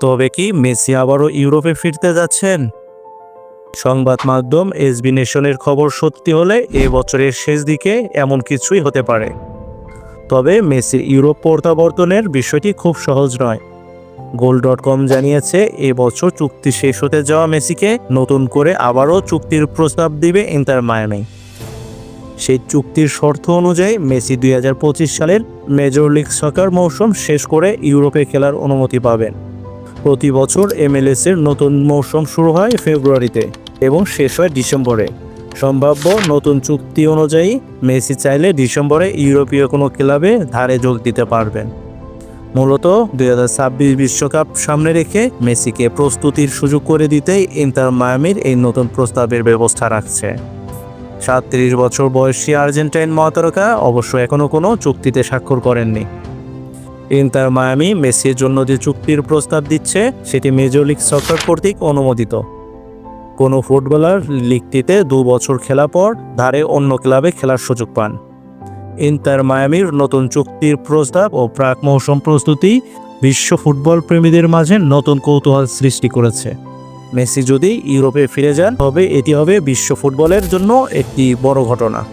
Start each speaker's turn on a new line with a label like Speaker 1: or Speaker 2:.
Speaker 1: তবে কি মেসি আবারও ইউরোপে ফিরতে যাচ্ছেন? সংবাদ মাধ্যম এসবি নেশনের খবর সত্যি হলে এ বছরের শেষ দিকে এমন কিছুই হতে পারে। তবে মেসির ইউরোপ প্রত্যাবর্তনের বিষয়টি খুব সহজ নয়। গোল ডট কম জানিয়েছে এবছর চুক্তি শেষ হতে যাওয়া মেসিকে নতুন করে আবারও চুক্তির প্রস্তাব দিবে ইন্টার মায়ামি। সেই চুক্তির শর্ত অনুযায়ী মেসি দুই হাজার পঁচিশ সালের মেজর লিগ সকার মৌসুম শেষ করে ইউরোপে খেলার অনুমতি পাবেন। প্রতি বছর এমএলএস এর নতুন মৌসুম শুরু হয় ফেব্রুয়ারিতে এবং শেষ হয় ডিসেম্বরে। সম্ভাব্য নতুন চুক্তি অনুযায়ী, মেসি চাইলে ডিসেম্বরে ইউরোপীয় কোনো ক্লাবে ধারে যোগ দিতে পারবেন। মূলত দুই বিশ্বকাপ সামনে রেখে মেসিকে প্রস্তুতির সুযোগ করে দিতেই ইন্টার মায়ামির এই নতুন প্রস্তাবের ব্যবস্থা রাখছে। সাতত্রিশ বছর বয়সী আর্জেন্টাইন মহাতারকা অবশ্য এখনও কোনো চুক্তিতে স্বাক্ষর করেননি। ইন্টার মায়ামি মেসির জন্য যে চুক্তির প্রস্তাব দিচ্ছে, সেটি মেজর লিগ সকার কর্তৃক অনুমোদিত। কোনো ফুটবলার লিগটিতে দু বছর খেলা পর ধারে অন্য ক্লাবে খেলার সুযোগ পান। ইন্টার মায়ামির নতুন চুক্তির প্রস্তাব ও প্রাক মৌসুম প্রস্তুতি বিশ্ব ফুটবল প্রেমীদের মাঝে নতুন কৌতূহল সৃষ্টি করেছে। মেসি যদি ইউরোপে ফিরে যান, তবে এটি হবে বিশ্ব ফুটবলের জন্য একটি বড় ঘটনা।